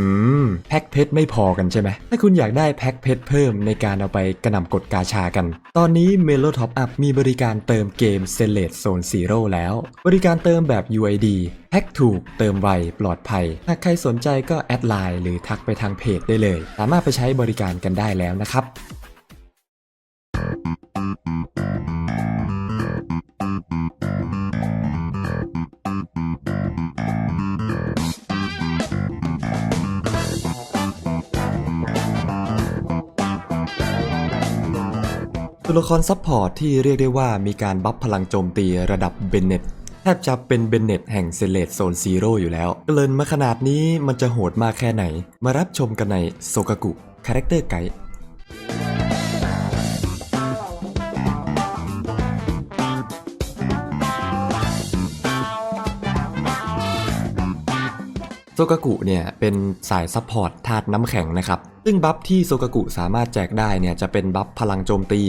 อืม แพ็คเพชรไม่พอกันใช่ไหม ถ้าคุณอยากได้แพ็คเพชรเพิ่มในการเอาไปกระหน่ำกดกาชากัน ตอนนี้ m e l o Top Up มีบริการเติมเกม s e l e t Zone Zero แล้ว บริการเติมแบบ UID แพ็คถูกเติมไวปลอดภัย หากใครสนใจก็แอดไลน์หรือทักไปทางเพจได้เลย สามารถไปใช้บริการกันได้แล้วนะครับ ตัวละครซัพพอร์ตที่เรียกได้ว่ามีการบัฟพลังโจมตีระดับเบนเน็ตแทบจะเป็นเบนเน็ตแห่งเซเลตโซนซีโร่อยู่แล้วเกรินมาขนาดนี้มันจะโหดมากแค่ไหน มารับชมกันในโซกากุคาแรคเตอร์ไกด์โซกากุเนี่ยเป็นสายซัพพอร์ตธาตุน้ำแข็งนะครับ ซึ่งบัฟที่โซกากุสามารถแจกได้เนี่ยจะเป็นบัฟพลังโจมตี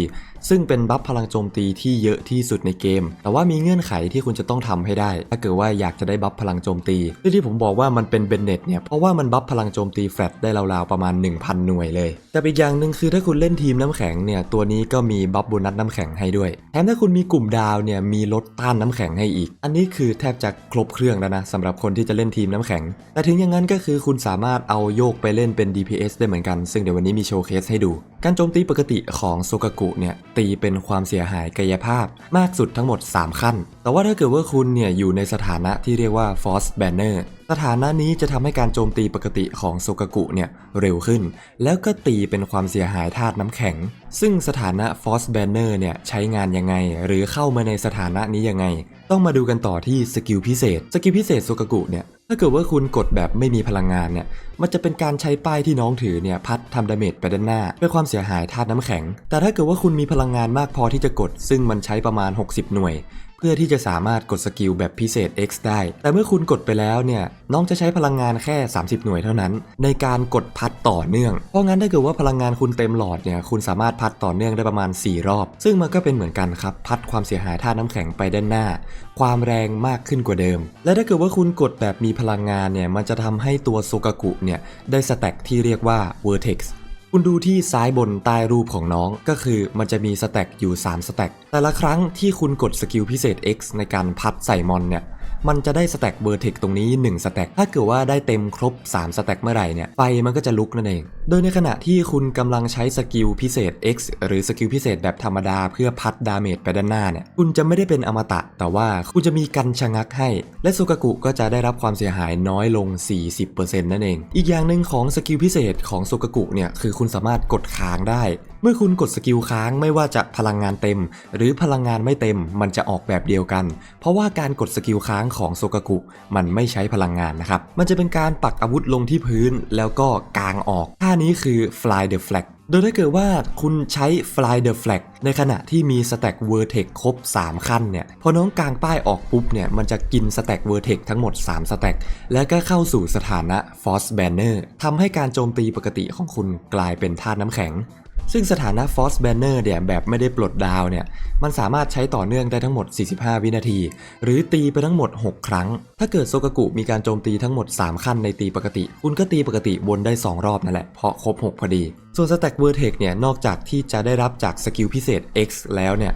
ซึ่งเป็นบัฟพลังโจมตีที่เยอะที่สุดในเกม แต่ว่ามีเงื่อนไขที่คุณจะต้องทำให้ได้ ถ้าเกิดว่าอยากจะได้บัฟพลังโจมตี ที่ที่ผมบอกว่ามันเป็นเบนเน็ตเนี่ยเพราะว่ามันบัฟพลังโจมตีแฟลตได้ราวๆประมาณ 1000 หน่วยเลยแต่อีกอย่างหนึ่งคือถ้าคุณเล่นทีมน้ำแข็งเนี่ยตัวนี้ก็มีบัฟโบนัสน้ำแข็งให้ด้วยแถมถ้าคุณมีกลุ่มดาวเนี่ยมีลดต้านน้ำแข็งให้อีก อันนี้คือแทบจะครบเครื่องแล้วนะสำหรับคนที่จะเล่นทีมน้ำแข็ง แต่ถึงอย่างนั้นก็คือคุณสามารถเอาโยกไปเล่นเป็น DPS ได้เหมือนกัน ซึ่งเดี๋ยววันนี้มีโชว์เคสให้ดู การโจมตีปกติของโซกากุเนี่ย ตีเป็นความเสียหายกายภาพมากสุดทั้งหมด 3 ขั้น แต่ว่าถ้าเกิดว่าคุณเนี่ยอยู่ในสถานะที่เรียกว่า Force Banner สถานะนี้จะทำให้การโจมตีปกติของโซกากุเนี่ยเร็วขึ้น แล้วก็ตีเป็นความเสียหายธาตุน้ำแข็ง ซึ่งสถานะ Force Banner เนี่ยใช้งานยังไง หรือเข้ามาในสถานะนี้ยังไง ต้องมาดูกันต่อที่สกิลพิเศษ สกิลพิเศษโซกากุเนี่ยถ้าเกิดว่าคุณกดแบบไม่มีพลังงานเนี่ย มันจะเป็นการใช้ป้ายที่น้องถือเนี่ยพัดทำดาเมจไปด้านหน้าเป็นความเสียหายธาตุน้ำแข็ง แต่ถ้าเกิดว่าคุณมีพลังงานมากพอที่จะกด ซึ่งมันใช้ประมาณ 60 หน่วย เพื่อที่จะสามารถกดสกิลแบบพิเศษ X ได้ แต่เมื่อคุณกดไปแล้วเนี่ย น้องจะใช้พลังงานแค่ 30 หน่วยเท่านั้น ในการกดพัดต่อเนื่อง เพราะงั้นถ้าเกิดว่าพลังงานคุณเต็มหลอดเนี่ย คุณสามารถพัดต่อเนื่องได้ประมาณ 4 รอบ ซึ่งมันก็เป็นเหมือนกันครับ พัดความเสียหายธาน้ำแข็งไปด้านหน้า ความแรงมากขึ้นกว่าเดิม และถ้าเกิดว่าคุณกดแบบมีพลังงานเนี่ย มันจะทำให้ตัวโซกากุเนี่ย ได้สแต็กที่เรียกว่า Vertex คุณดูที่ซ้ายบนใต้รูปของน้องก็คือมันจะมีสแต็กอยู่ 3 สแต็กแต่ละครั้งที่คุณกดสกิลพิเศษ X ในการพับใส่มอนเนี่ย มันจะได้สแต็กเบอร์เทคตรงนี้1สแต็กถ้าเกิดว่าได้เต็มครบ3สแต็กเมื่อไหร่เนี่ยไฟมันก็จะลุกนั่นเอง โดยในขณะที่คุณกำลังใช้สกิลพิเศษ X หรือสกิลพิเศษแบบธรรมดาเพื่อพัดดาเมจไปด้านหน้าเนี่ยคุณจะไม่ได้เป็นอมตะ แต่ว่าคุณจะมีกันชะงักให้ และโซกากุก็จะได้รับความเสียหายน้อยลง 40%นั่นเอง อีกอย่างหนึ่งของสกิลพิเศษของโซกากุเนี่ยคือคุณสามารถกดค้างได้ เมื่อคุณกดสกิลค้างไม่ว่าจะพลังงานเต็ม หรือพลังงานไม่เต็มมันจะออกแบบเดียวกัน เพราะว่าการกดสกิลค้างของโซกากุมันไม่ใช้พลังงานนะครับ มันจะเป็นการปักอาวุธลงที่พื้นแล้วก็กางออกท่านี้คือ fly the flag โดยถ้าเกิดว่าคุณใช้ fly the flag ในขณะที่มีสแต็ก vertex ครบ 3 ขั้นเนี่ย พอน้องกางป้ายออกปุ๊บเนี่ย มันจะกินสแต็ก vertex ทั้งหมด3สแต็กแล้วก็เข้าสู่สถานะ force banner ทำให้การโจมตีปกติของคุณกลายเป็นธาตุน้ำแข็ง ซึ่งสถานะ Force Banner เนี่ยแบบไม่ได้ปลดดาวเนี่ยมันสามารถใช้ต่อเนื่องได้ทั้งหมด 45 วินาที หรือตีไปทั้งหมด 6 ครั้ง ถ้าเกิดโซกากุมีการโจมตีทั้งหมด 3 ขั้นในตีปกติ คุณก็ตีปกติวนได้ 2 รอบนั่นแหละเพราะครบ 6 พอดี ส่วนสแต็กเวอร์เทกเนี่ยนอกจากที่จะได้รับจากสกิลพิเศษ X แล้วเนี่ย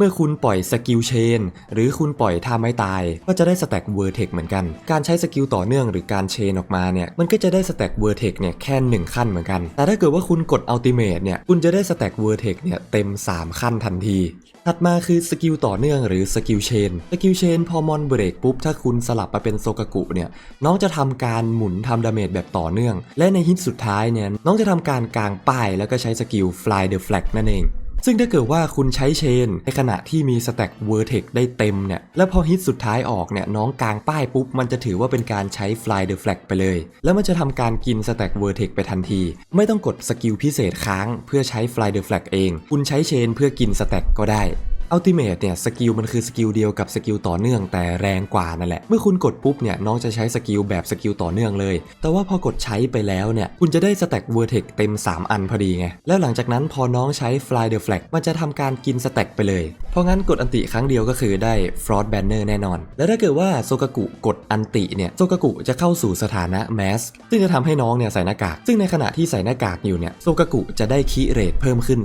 เมื่อคุณปล่อยสกิลเชนหรือคุณปล่อยท่าไม้ตาย ก็จะได้สแต็กเวอร์เทกเหมือนกัน การใช้สกิลต่อเนื่องหรือการเชนออกมาเนี่ยมันก็จะได้สแต็กเวอร์เทกเนี่ยแค่ 1 ขั้นเหมือนกัน แต่ถ้าเกิดว่าคุณกดอัลติเมทเนี่ยคุณจะได้สแต็กเวอร์เทกเนี่ยเต็ม 3 ขั้นทันที ถัดมาคือสกิลต่อเนื่องหรือสกิลเชนสกิลเชนพอมอนเบรกปุ๊บถ้าคุณสลับมาเป็นโซกกุเนี่ยน้องจะทำการหมุนทำดาเมจแบบต่อเนื่อง และในฮิตสุดท้ายเนี่ยน้องจะทำการกางป้ายแล้วก็ใช้สกิล fly the flag นั่นเอง ซึ่งถ้าเกิดว่าคุณใช้เชน ในขณะที่มีสแต็กเวอร์เทกได้เต็มเนี่ย แล้วพอฮิตสุดท้ายออกเนี่ย น้องกลางป้ายปุ๊บ มันจะถือว่าเป็นการใช้ Fly the Flag ไปเลย แล้วมันจะทำการกินสแต็กเวอร์เทกไปทันที ไม่ต้องกดสกิลพิเศษค้าง เพื่อใช้ Fly the Flag เอง คุณใช้เชนเพื่อกินสแต็กก็ได้ อัลติเมทเนี่ยสกิลมันคือสกิลเดียวกับสกิลต่อเนื่องแต่แรงกว่านั่นแหละ เมื่อคุณกดปุ๊บเนี่ยน้องจะใช้สกิลแบบสกิลต่อเนื่องเลย แต่ว่าพอกดใช้ไปแล้วเนี่ยคุณจะได้สแต็กเวอร์เทกเต็ม 3 อันพอดีไง แล้วหลังจากนั้นพอน้องใช้ Fly the Flag มันจะทำการกินสแต็กไปเลย เพราะงั้นกดอันติครั้งเดียวก็คือได้ Frost Banner แน่นอน และถ้าเกิดว่าโซกากุกดอันติเนี่ยโซกากุจะเข้าสู่สถานะแมสซึ่งจะทำให้น้องเนี่ยใส่หน้ากาก ซึ่งในขณะที่ใส่หน้ากากอยู่เนี่ยโซกากุจะได้คีเรทเพิ่มขึ้น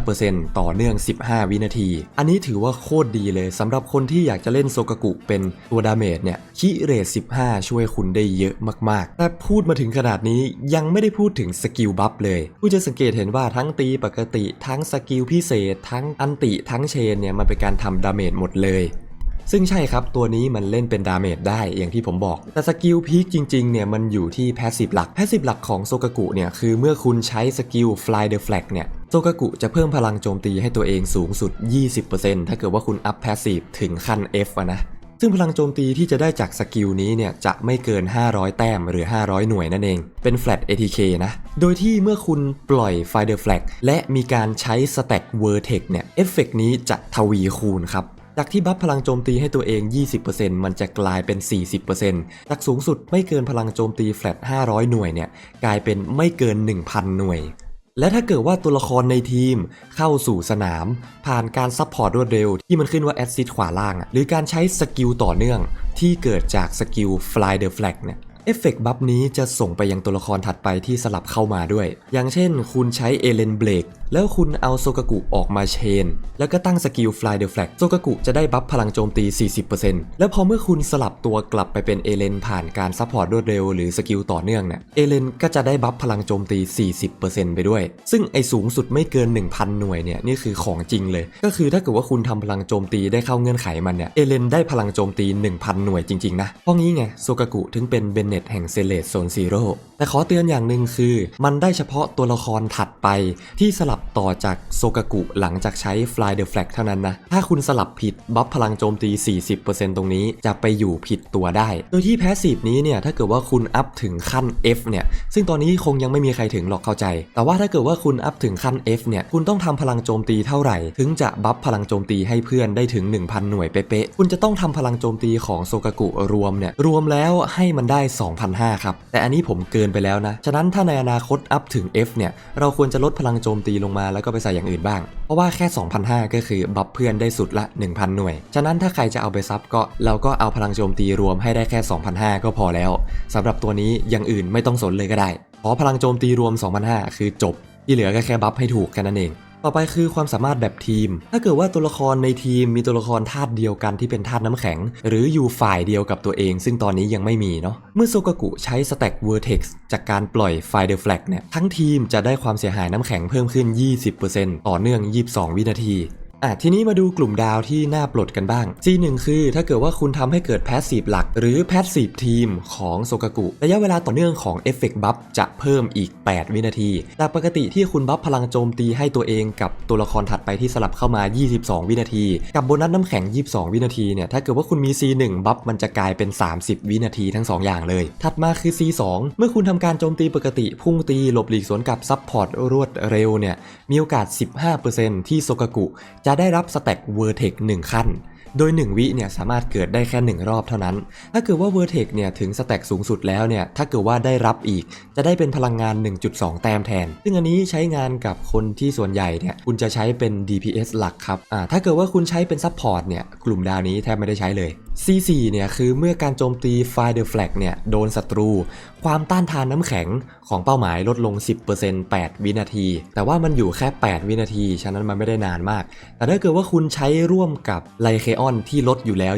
15%ต่อเนื่อง 15 วินาทีอันนี้ถือว่าโคตรดีเลยสำหรับคนที่อยากจะเล่นโซกากุเป็นตัวดาเมจเนี่ยคีเรท15 ช่วยคุณได้เยอะมากๆ แต่พูดมาถึงขนาดนี้ยังไม่ได้พูดถึงสกิลบัฟเลยผู้จะสังเกตเห็นว่าทั้งตีปกติทั้งสกิลพิเศษ ทั้งอันติทั้งเชนเนี่ยมันเป็นการทำดาเมจหมดเลย ซึ่งใช่ครับตัวนี้มันเล่นเป็นดาเมจได้อย่างที่ผมบอก แต่สกิลพีคจริงๆเนี่ยมันอยู่ที่แพสซีฟหลัก แพสซีฟหลักของโซกากุเนี่ยคือเมื่อคุณใช้สกิล Fly the Flag เนี่ยโซกากุจะเพิ่มพลังโจมตีให้ตัวเองสูงสุด 20%ถ้าเกิดว่าคุณอัพแพสซีฟถึงขั้น F อะนะซึ่งพลังโจมตีที่จะได้จากสกิลนี้เนี่ยจะไม่เกิน 500 แต้มหรือ 500 หน่วยนั่นเอง เป็น flat ATK นะ โดยที่เมื่อคุณปล่อย Fire Flag และมีการใช้ Stack Vertex เนี่ย เอฟเฟกต์นี้จะทวีคูณครับ จากที่บัฟพลังโจมตีให้ตัวเอง 20%มันจะกลายเป็น 40%จากสูงสุดไม่เกินพลังโจมตีแฟลต500 หน่วยเนี่ยกลายเป็นไม่เกิน 1,000 หน่วย และถ้าเกิดว่าตัวละครในทีมเข้าสู่สนาม ผ่านการซัพพอร์ตรวดเร็วที่มันขึ้นว่าแอดซิดขวาล่าง หรือการใช้สกิลต่อเนื่องที่เกิดจากสกิล Fly the Flag เนี่ย เอฟเฟกต์บัฟนี้จะส่งไปยังตัวละครถัดไปที่สลับเข้ามาด้วย อย่างเช่น คุณใช้เอเลนเบลกแล้วคุณเอาโซกากุออกมาเชน แล้วก็ตั้งสกิล Fly the Flag โซกากุจะได้บัฟพลังโจมตี 40%แล้วพอเมื่อคุณสลับตัวกลับไปเป็นเอเลนผ่านการซัพพอร์ตรวดเร็วหรือสกิลต่อเนื่องเนี่ยเอเลนก็จะได้บัฟพลังโจมตี 40%ไปด้วย ซึ่งไอสูงสุดไม่เกิน 1,000 หน่วยเนี่ยนี่คือของจริงเลย ก็คือถ้าเกิดว่าคุณทำพลังโจมตีได้เข้าเงื่อนไขมันเนี่ยเอเลนได้พลังโจมตี 1,000 หน่วยจริงๆนะเพราะงี้ไงโซกากุถึงเป็นเบนเน็ตแห่งเซเลตโซนซีโร่แต่ขอเตือนอย่างหนึ่งคือ มันได้เฉพาะตัวละครถัดไป ที่สลับต่อจากโซกากุหลังจากใช้ Fly the Flag เท่านั้นนะ ถ้าคุณสลับผิดบัฟพลังโจมตี 40%ตรงนี้จะไปอยู่ผิดตัวได้ โดยที่แพสซีฟนี้เนี่ย ถ้าเกิดว่าคุณอัพถึงขั้น F เนี่ย ซึ่งตอนนี้คงยังไม่มีใครถึงหรอกเข้าใจ แต่ว่าถ้าเกิดว่าคุณอัพถึงขั้น F เนี่ย คุณต้องทำพลังโจมตีเท่าไหร่ ถึงจะบัฟพลังโจมตีให้เพื่อนได้ถึง 1,000 หน่วยเป๊ะๆ คุณจะต้องทำพลังโจมตีของโซกากุรวมเนี่ย รวมแล้วให้มันได้2,500 ครับ แต่อันนี้ผมเกินไปแล้วนะ ฉะนั้นถ้าในอนาคตอัพถึง F เนี่ย เราควรจะลดพลังโจมตีลงมาแล้วก็ไปใส่อย่างอื่นบ้าง เพราะว่าแค่ 2,500 ก็คือบัฟเพื่อนได้สุดละ 1,000 หน่วย ฉะนั้นถ้าใครจะเอาไปซับก็เราก็เอาพลังโจมตีรวมให้ได้แค่ 2,500 ก็พอแล้วสำหรับตัวนี้อย่างอื่นไม่ต้องสนเลยก็ได้ขอพลังโจมตีรวม2,500คือจบที่เหลือก็แค่บัฟให้ถูกแค่นั้นเอง ต่อไปคือความสามารถแบบทีม ถ้าเกิดว่าตัวละครในทีมมีตัวละครธาตุเดียวกันที่เป็นธาตุน้ำแข็ง หรืออยู่ฝ่ายเดียวกับตัวเอง ซึ่งตอนนี้ยังไม่มีเนาะ เมื่อโซกากุใช้สแต็กเวอร์เท็กซ์จากการปล่อยไฟเดอร์แฟลกเนี่ย ทั้งทีมจะได้ความเสียหายน้ำแข็งเพิ่มขึ้น 20%ต่อเนื่อง 22 วินาที อะทีนี้มาดูกลุ่มดาวที่น่าปลดกันบ้าง C1 คือถ้าเกิดว่าคุณทำให้เกิดแพสซีฟหลัก หรือแพสซีฟทีมของโซกากุ ระยะเวลาต่อเนื่องของเอฟเฟกต์บัฟจะเพิ่มอีก 8 วินาที จากปกติที่คุณบัฟพลังโจมตีให้ตัวเองกับตัวละครถัดไปที่สลับเข้ามา 22 วินาที กับโบนัสน้ำแข็ง 22 วินาทีเนี่ยถ้าเกิดว่าคุณมี C1 บัฟมันจะกลายเป็น 30 วินาทีทั้ง 2 อย่างเลย ถัดมาคือ C2 เมื่อคุณทำการโจมตีปกติพุ่งตีหลบหลีกสวนกับซับพอร์ตรวดเร็วเนี่ยมีโอกาส 15%ที่โซกากุจะได้รับสแต็กเวอร์เทก1ขั้น โดย 1 วิเนี่ยสามารถเกิดได้แค่ 1 รอบเท่านั้น ถ้าเกิดว่าเวอร์เทกเนี่ยถึงสแต็กสูงสุดแล้วเนี่ย ถ้าเกิดว่าได้รับอีก จะได้เป็นพลังงาน 1.2 แต้มแทน ซึ่งอันนี้ใช้งานกับคนที่ส่วนใหญ่เนี่ย คุณจะใช้เป็น DPS หลักครับ อ่า ถ้าเกิดว่าคุณใช้เป็นซัพพอร์ตเนี่ย กลุ่มดาวนี้แทบไม่ได้ใช้เลย C4 เนี่ยคือเมื่อการโจมตี Fire the Flag เนี่ยโดนศัตรู ความต้านทานน้ำแข็งของเป้าหมายลดลง 10% 8 วินาที แต่ว่ามันอยู่แค่ 8 วินาที ฉะนั้นมันไม่ได้นานมาก แต่ถ้าเกิดว่าคุณใช้ร่วมกับไลเคออนที่ลดอยู่แล้ว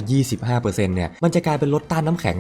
25%เนี่ย มันจะกลายเป็นลดต้านน้ำแข็ง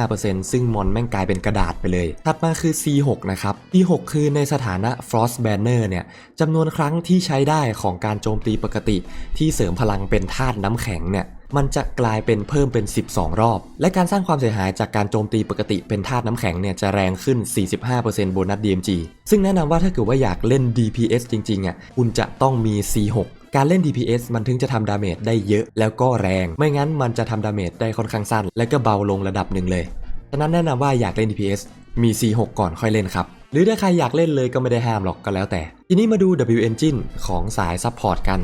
35%ซึ่งมอนแม่งกลายเป็นกระดาษไปเลย ถัดมาคือ C6 นะครับ C6 คือในสถานะ Frost Banner เนี่ยจำนวนครั้งที่ใช้ได้ของการโจมตีปกติ ที่เสริมพลังเป็นธาตุน้ำแข็งเนี่ยมันจะกลายเป็นเพิ่มเป็น 12 รอบ และการสร้างความเสียหายจากการโจมตีปกติเป็นธาตุน้ำแข็งเนี่ยจะแรงขึ้น 45%โบนัส DMG ซึ่งแนะนำว่าถ้าเกิดว่าอยากเล่น DPS จริงๆอะคุณจะต้องมี C6 การเล่น DPS มันถึงจะทำดาเมจได้เยอะแล้วก็แรง ไม่งั้นมันจะทำดาเมจได้ค่อนข้างสั้น และก็เบาลงระดับหนึ่งเลยฉะนั้นแนะนำว่าอยากเล่น DPS มี C6 ก่อนค่อยเล่นครับ หรือถ้าใครอยากเล่นเลยก็ไม่ได้ห้ามหรอกก็แล้วแต่ ทีนี้มาดู W Engine ของสายซัพพอร์ตกัน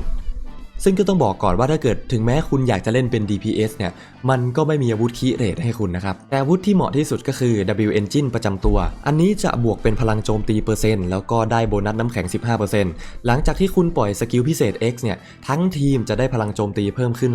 ซึ่งก็ต้องบอกก่อนว่าถ้าเกิดถึงแม้คุณอยากจะเล่นเป็น DPS เนี่ย มันก็ไม่มีอาวุธคีเรทให้คุณนะครับ แต่อาวุธที่เหมาะที่สุดก็คือ W Engine ประจำตัว อันนี้จะบวกเป็นพลังโจมตีเปอร์เซ็นต์แล้วก็ได้โบนัสน้ำแข็ง 15%หลังจากที่คุณปล่อยสกิลพิเศษ X เนี่ย ทั้งทีมจะได้พลังโจมตีเพิ่มขึ้น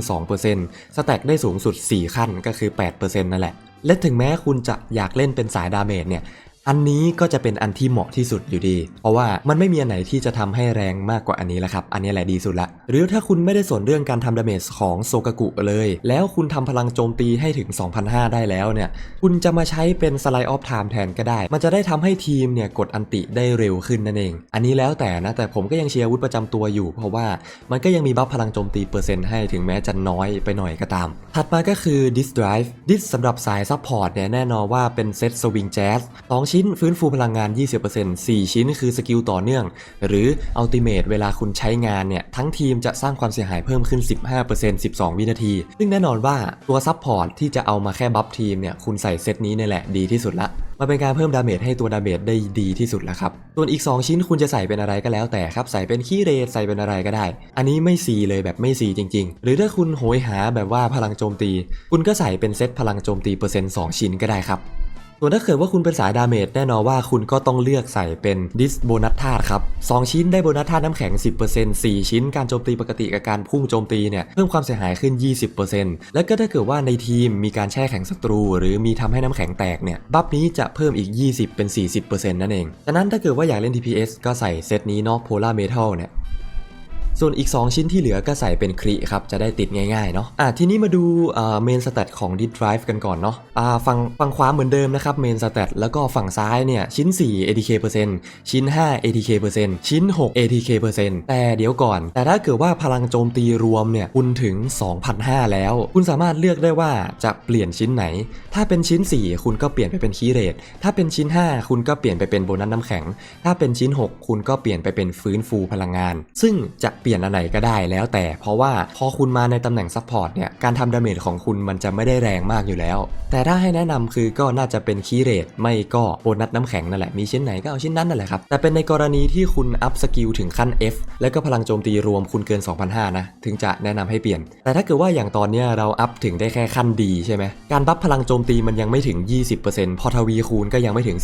2%สแต็กได้สูงสุด 4 ขั้นก็คือ 8%นั่นแหละและถึงแม้คุณจะอยากเล่นเป็นสายดาเมจเนี่ย อันนี้ก็จะเป็นอันที่เหมาะที่สุดอยู่ดี เพราะว่ามันไม่มีอันไหนที่จะทำให้แรงมากกว่าอันนี้แล้วครับ อันนี้แหละดีสุดละ หรือถ้าคุณไม่ได้สนเรื่องการทำดาเมจของโซกากุเลย แล้วคุณทำพลังโจมตีให้ถึง 2,500 ได้แล้วเนี่ย คุณจะมาใช้เป็นสไลด์ออฟไทม์แทนก็ได้ มันจะได้ทำให้ทีมเนี่ยกดอันติได้เร็วขึ้นนั่นเอง อันนี้แล้วแต่นะ แต่ผมก็ยังเชียร์อาวุธประจำตัวอยู่ เพราะว่ามันก็ยังมีบัฟพลังโจมตีเปอร์เซ็นต์ให้ถึงแม้จะน้อยไปหน่อยก็ตาม ถัดมาก็คือ Dis Drive Dis สำหรับสายซัพพอร์ตเนี่ยแน่นอนว่าเป็นเซตสวิงแจ๊ส2ชิ้ิ้นฟื้นฟูพลังงาน 20% 4 ชิ้นคือสกิลต่อเนื่อง หรืออัลติเม e เวลาคุณใช้งานเนี่ย ทั้งทีมจะสร้างความเสียหายเพิ่มขึ้น 15% 12 วินาที ซึ่งแน่นอนว่าตัวซัพพอร์ตที่จะเอามาแค่บัฟทีมเนี่ย คุณใส่เซตนี้นี่แหละดีที่สุดละมันเป็นการเพิ่มดาเมจให้ตัวดาเมจได้ดีที่สุดแล้วครับ ส่วนอีก 2 ชิ้นคุณจะใส่เป็นอะไรก็แล้วแต่ครับ ใส่เป็นคีเรทใส่เป็นอะไรก็ได้ อันนี้ไม่ซีเลยแบบไม่ซีจริง ๆ หรือถ้าคุณโหยหาแบบว่าพลังโจมตี คุณก็ใส่เป็นเซตพลังโจมตีเปอร์เซ็นต์2ชิ้นก็ได้ครับ ส่วนถ้าเกิดว่าคุณเป็นสายดาเมจแน่นอนว่าคุณก็ต้องเลือกใส่เป็นดิสโบนัสธาตุครับ 2 ชิ้นได้โบนัสธาตุน้ำแข็ง 10% 4 ชิ้นการโจมตีปกติกับการพุ่งโจมตีเนี่ยเพิ่มความเสียหายขึ้น 20%แล้วก็ถ้าเกิดว่าในทีมมีการแช่แข็งศัตรู หรือมีทำให้น้ำแข็งแตกเนี่ยบัฟนี้จะเพิ่มอีก 20 เป็น 40%นั่นเองดังนั้นถ้าเกิดว่าอยากเล่น DPS ก็ใส่เซตนี้เนาะ Polar Metal เนี่ย ส่วนอีก 2 ชิ้นที่เหลือก็ใส่เป็นครีครับ จะได้ติดง่ายๆเนาะอะทีนี้มาดูเมนสเตตของ Disk Drive กันก่อนเนาะอ่าฝั่งฝั่งขวาเหมือนเดิมนะครับเมนสเตตแล้วก็ฝั่งซ้ายเนี่ย ชิ้น 4 ATK เปอร์เซ็นต์ชิ้น 5 ATK เปอร์เซ็นต์ชิ้น 6 ATK เปอร์เซ็นต์แต่เดี๋ยวก่อน แต่ถ้าเกิดว่าพลังโจมตีรวมเนี่ยคุณถึง 2,500 แล้ว คุณสามารถเลือกได้ว่าจะเปลี่ยนชิ้นไหน ถ้าเป็นชิ้น 4 คุณก็เปลี่ยนไปเป็นคีเรทถ้าเป็นชิ้น 5 คุณก็เปลี่ยนไปเป็นโบนัสน้ำแข็ง ถ้าเป็นชิ้น 6 คุณก็เปลี่ยนไปเป็นฟื้นฟูพลังงาน ซึ่งจะเปลี่ยนอันไหนก็ได้แล้วแต่ เพราะว่าพอคุณมาในตำแหน่งซัพพอร์ตเนี่ย การทำดาเมจของคุณมันจะไม่ได้แรงมากอยู่แล้ว แต่ถ้าให้แนะนำคือก็น่าจะเป็นคีเรทไม่ก็โบนัสน้ำแข็งนั่นแหละ มีชิ้นไหนก็เอาชิ้นนั้นนั่นแหละครับ แต่เป็นในกรณีที่คุณอัพสกิลถึงขั้น F แล้วก็พลังโจมตีรวมคุณเกิน 2,500 นะ ถึงจะแนะนำให้เปลี่ยน แต่ถ้าเกิดว่าอย่างตอนเนี้ยเราอัพถึงได้แค่ขั้นดีใช่ไหมการบัฟพลังโจมตีมันยังไม่ถึง 20%พอทวีคูณก็ยังไม่ถึง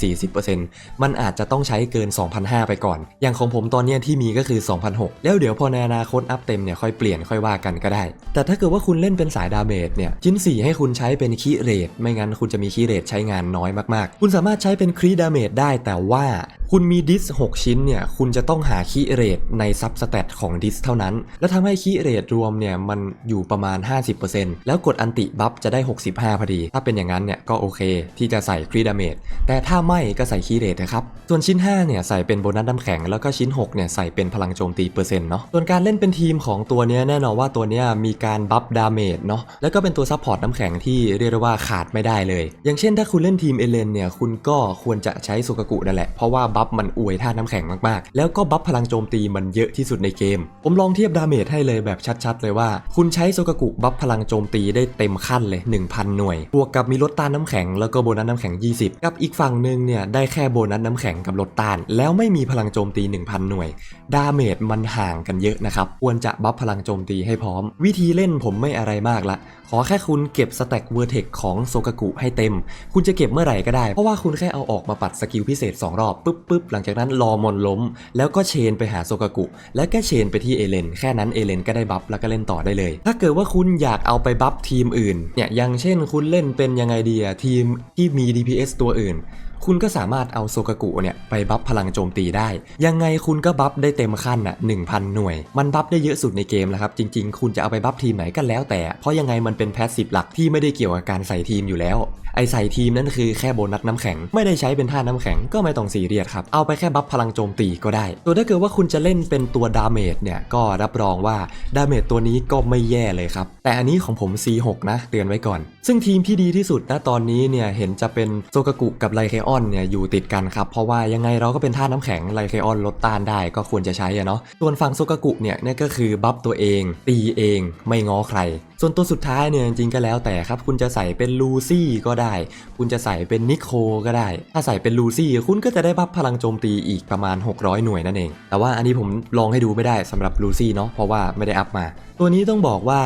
40%มันอาจจะต้องใช้เกิน 2,500 ไปก่อน อย่างของผมตอนนี้ที่มีก็คือ 2,600 แล้วเดี๋ยวพอในอนาคตอัพเต็มเนี่ยค่อยเปลี่ยนค่อยว่ากันก็ได้ แต่ถ้าเกิดว่าคุณเล่นเป็นสายดาเมจเนี่ยชิ้น 4 ให้คุณใช้เป็นคีเรทไม่งั้นคุณจะมีคีเรทใช้งานน้อยมากๆ คุณสามารถใช้เป็นครีดาเมจได้แต่ว่าคุณมีดิส6 ชิ้นเนี่ย คุณจะต้องหาคีเรทในซับสเตตของดิสเท่านั้น แล้วทำให้คีเรทรวมเนี่ย มันอยู่ประมาณ 50%แล้วกดอันติบัฟจะได้ 65 พอดี ถ้าเป็นอย่างนั้นเนี่ย ก็โอเค ที่จะใส่ครีดาเมจแต่ถ้าไม่ก็ใส่คีเรทนะครับ ส่วนชิ้น 5 เนี่ย ใส่เป็นโบนัสน้ำแข็ง แล้วก็ชิ้น 6 เนี่ย ใส่เป็นพลังโจมตีเปอร์เซ็นต์เนาะส่วนการเล่นเป็นทีมของตัวนี้แน่นอนว่าตัวนี้มีการบัฟดาเมจเนาะแล้วก็เป็นตัวซัพพอร์ตน้ำแข็งที่เรียกว่าขาดไม่ได้เลย อย่างเช่นถ้าคุณเล่นทีมเอเลนเนี่ยคุณก็ควรจะใช้โซกากุนั่นแหละ เพราะว่าบัฟมันอวยธาน้ำแข็งมากๆ แล้วก็บัฟพลังโจมตีมันเยอะที่สุดในเกม ผมลองเทียบดาเมจให้เลยแบบชัดๆ เลยว่า คุณใช้โซกากุบัฟพลังโจมตีได้เต็มขั้นเลย 1,000 หน่วย บวกกับมีลดต้านน้ำแข็งแล้วก็โบนัสน้ำแข็ง 20 กับอีกฝั่งหนึ่งเนี่ยได้แค่โบนัสน้ำแข็งกับลดต้าน แล้วไม่มีพลังโจมตี 1,000 หน่วย ดาเมจมันห่างกันเยอะนะครับ ควรจะบัฟพลังโจมตีให้พร้อม วิธีเล่นผมไม่อะไรมากละ ขอแค่คุณเก็บสแต็กเวอร์เทคของโซกากุให้เต็ม คุณจะเก็บเมื่อไหร่ก็ได้ เพราะว่าคุณแค่เอาออกมาปัดสกิลพิเศษ 2 รอบปุ๊บปุ๊บหลังจากนั้นรอมอนล้ม แล้วก็เชนไปหาโซกากุ แล้วก็เชนไปที่เอเลนแค่นั้นเอเลนก็ได้บัฟแล้วก็เล่นต่อได้เลย ถ้าเกิดว่าคุณอยากเอาไปบัฟทีมอื่นเนี่ยอย่างเช่นคุณเล่นเป็นยังไงดีอะทีมที่มี DPS ตัวอื่น คุณก็สามารถเอาโซกากุเนี่ยไปบัฟพลังโจมตีได้ ยังไงคุณก็บัฟได้เต็มขั้นอะ1,000 หน่วย มันบัฟได้เยอะสุดในเกมแล้วครับจริง ๆ คุณจะเอาไปบัฟทีมไหนก็แล้วแต่ เพราะยังไงมันเป็นแพสซีฟหลักที่ไม่ได้เกี่ยวกับการใส่ทีมอยู่แล้ว ไอใส่ทีมนั่นคือแค่โบนัสน้ำแข็ง ไม่ได้ใช้เป็นท่าน้ำแข็งก็ไม่ต้องซีเรียสครับเอาไปแค่บัฟพลังโจมตีก็ได้ตัวถ้าเกิดว่าคุณจะเล่นเป็นตัวดาเมจเนี่ยก็รับรองว่าดาเมจตัวนี้ก็ไม่แย่เลยครับแต่อันนี้ของผม C6 นะเตือนไว้ก่อน ซึ่งทีมที่ดีที่สุดณตอนนี้เนี่ยเห็นจะเป็นโซกากุกับไลเคอออนเนี่ยอยู่ติดกันครับ เพราะว่ายังไงเราก็เป็นธาตุน้ำแข็งไลเคออนลดต้านได้ก็ควรจะใช้อะเนาะส่วนฝั่งโซกากุเนี่ยนี่ก็คือบัฟตัวเอง ตีเองไม่ง้อใคร ส่วนตัวสุดท้ายเนี่ยจริงๆก็แล้วแต่ครับ คุณจะใส่เป็นลูซี่ก็ได้ คุณจะใส่เป็นนิโคก็ได้ ถ้าใส่เป็นลูซี่คุณก็จะได้บัฟพลังโจมตีอีกประมาณ 600 หน่วยนั่นเอง แต่ว่าอันนี้ผมลองให้ดูไม่ได้สำหรับลูซี่เนาะเพราะว่าไม่ได้อัพมา ตัวนี้ต้องบอกว่า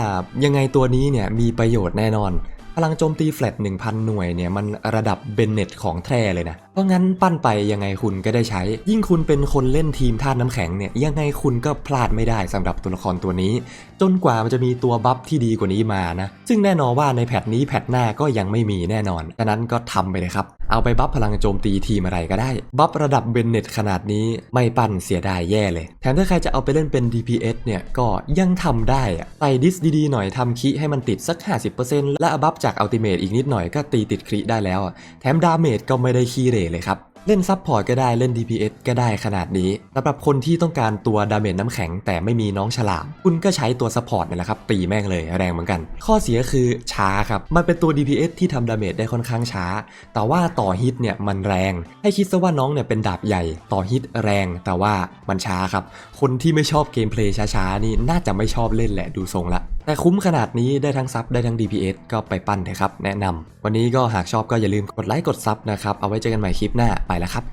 ยังไงตัวนี้เนี่ยมีประโยชน์แน่นอน พลังโจมตีแฟลต1,000 หน่วยเนี่ยมันระดับเบนเน็ตของแท้เลยนะ เพราะงั้นปั้นไปยังไงคุณก็ได้ใช้ ยิ่งคุณเป็นคนเล่นทีมธาตุน้ำแข็งเนี่ยยังไงคุณก็พลาดไม่ได้สำหรับตัวละครตัวนี้ จนกว่ามันจะมีตัวบัฟที่ดีกว่านี้มานะ ซึ่งแน่นอนว่าในแพทนี้แพทหน้าก็ยังไม่มีแน่นอนฉะนั้นก็ทำไปเลยครับเอาไปบัฟพลังโจมตีทีมอะไรก็ได้ บัฟระดับเบนเน็ตขนาดนี้ไม่ปั่นเสียดายแย่เลย แถมถ้าใครจะเอาไปเล่นเป็น DPS เนี่ย ก็ยังทำได้อะใส่ดิสดีๆหน่อยทำคิให้มันติดสัก 50%และบัฟจากอัลติเมตอีกนิดหน่อยก็ตีติดคริได้แล้วอะแถมดาเมจก็ไม่ได้คีเรเลยครับ เล่นซับพอร์ตก็ได้เล่น DPS ก็ได้ขนาดนี้สำหรับคนที่ต้องการตัวดาเมจน้ำแข็งแต่ไม่มีน้องฉลาม คุณก็ใช้ตัวซัพพอร์ตนี่แหละครับ ตีแม่งเลยแรงเหมือนกัน ข้อเสียคือช้าครับ มันเป็นตัว DPS ที่ทำดาเมจได้ค่อนข้างช้า แต่ว่าต่อฮิตเนี่ยมันแรง ให้คิดซะว่าน้องเนี่ยเป็นดาบใหญ่ต่อฮิตแรง แต่ว่ามันช้าครับ คนที่ไม่ชอบเกมเพลย์ช้าๆนี่น่าจะไม่ชอบเล่นแหละดูทรงละ แต่คุ้มขนาดนี้ได้ทั้งซับได้ทั้ง DPS ก็ไปปั้นเถอะครับ แนะนำวันนี้ก็หากชอบก็อย่าลืมกดไลค์กดซับนะครับ เอาไว้เจอกันใหม่คลิปหน้าไปแล้วครับ